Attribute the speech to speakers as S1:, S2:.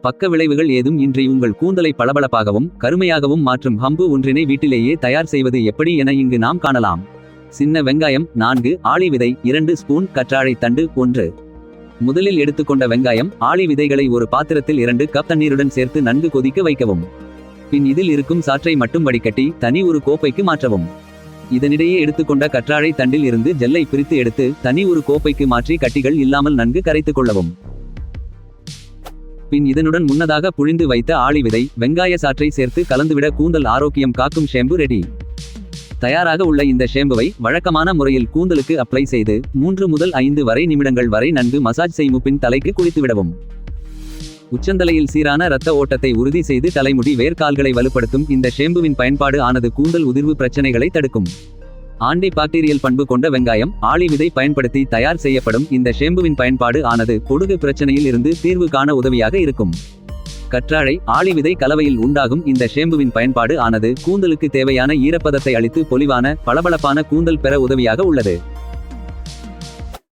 S1: பக்க விளைவுகள் ஏதும் இன்றி உங்கள் கூந்தலை பளபளப்பாகவும் கருமையாகவும் மாற்றும் ஹம்பு ஒன்றினை வீட்டிலேயே தயார் செய்வது எப்படி என இங்கு நாம் காணலாம். சின்ன வெங்காயம் நான்கு ஆளி விதை இரண்டு ஸ்பூன் கற்றாழை தண்டு ஒன்று. முதலில் எடுத்துக்கொண்ட வெங்காயம் ஆளி விதைகளை ஒரு பாத்திரத்தில் இரண்டு கப் தண்ணீருடன் சேர்த்து நன்கு கொதிக்க வைக்கவும். பின் இதில் இருக்கும் சாற்றை மட்டும் வடிகட்டி தனி ஒரு கோப்பைக்கு மாற்றவும். இதனிடையே எடுத்துக்கொண்ட கற்றாழை தண்டில் இருந்து ஜெல்லை பிரித்து எடுத்து தனி ஒரு கோப்பைக்கு மாற்றி கட்டிகள் இல்லாமல் நன்கு கரைத்துக் கொள்ளவும். பின் இதனுடன் முன்னதாக புழிந்து வைத்த ஆளி விதை வெங்காய சாற்றை சேர்த்து கலந்துவிட கூந்தல் ஆரோக்கியம் காக்கும் ஷேம்பு ரெடி. தயாராக உள்ள இந்த ஷேம்புவை வழக்கமான முறையில் கூந்தலுக்கு அப்ளை செய்து மூன்று முதல் ஐந்து வரை நிமிடங்கள் வரை நன்கு மசாஜ் செய்யும் பின் தலைக்கு குளித்துவிடவும் உச்சந்தலையில் சீரான இரத்த ஓட்டத்தை உறுதி செய்து தலைமுடி வேர்க்கால்களை வலுப்படுத்தும் இந்த ஷேம்புவின் பயன்பாடு ஆனது கூந்தல் உதிர்வு பிரச்சனைகளை தடுக்கும். ஆண்டி பாக்டீரியல் பண்பு கொண்ட வெங்காயம் ஆளி விதை பயன்படுத்தி தயார் செய்யப்படும் இந்த ஷேம்புவின் பயன்பாடு ஆனது பொடுகு பிரச்சனையில் இருந்து தீர்வு காண உதவியாக இருக்கும். கற்றாழை ஆளி விதை கலவையில் உண்டாகும் இந்த ஷேம்புவின் பயன்பாடு ஆனது கூந்தலுக்கு தேவையான ஈரப்பதத்தை அளித்து பொலிவான பளபளப்பான கூந்தல் பெற உதவியாக உள்ளது.